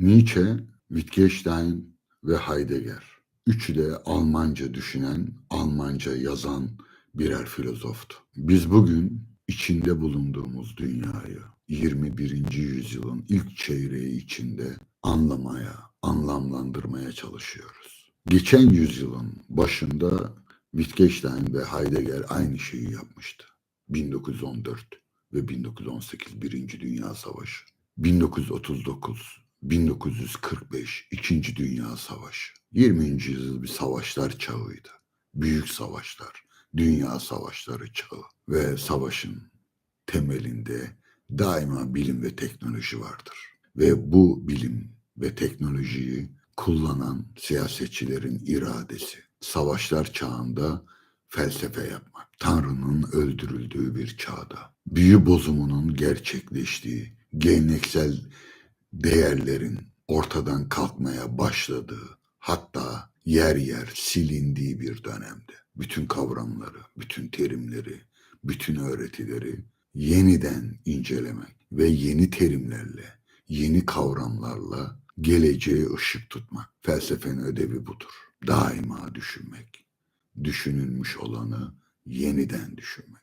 Nietzsche, Wittgenstein ve Heidegger. Üçü de Almanca düşünen, Almanca yazan birer filozoftu. Biz bugün içinde bulunduğumuz dünyayı 21. yüzyılın ilk çeyreği içinde anlamaya, anlamlandırmaya çalışıyoruz. Geçen yüzyılın başında Wittgenstein ve Heidegger aynı şeyi yapmıştı. 1914 ve 1918 Birinci Dünya Savaşı. 1939, 1945 İkinci Dünya Savaşı. 20. yüzyıl bir savaşlar çağıydı. Büyük savaşlar, dünya savaşları çağı ve savaşın temelinde daima bilim ve teknoloji vardır. Ve bu bilim ve teknolojiyi kullanan siyasetçilerin iradesi. Savaşlar çağında felsefe yapmak. Tanrı'nın öldürüldüğü bir çağda. Büyü bozumunun gerçekleştiği, geleneksel değerlerin ortadan kalkmaya başladığı, hatta yer yer silindiği bir dönemde. Bütün kavramları, bütün terimleri, bütün öğretileri yeniden incelemek ve yeni terimlerle, yeni kavramlarla geleceğe ışık tutmak. Felsefenin ödevi budur. Daima düşünmek. Düşünülmüş olanı yeniden düşünmek.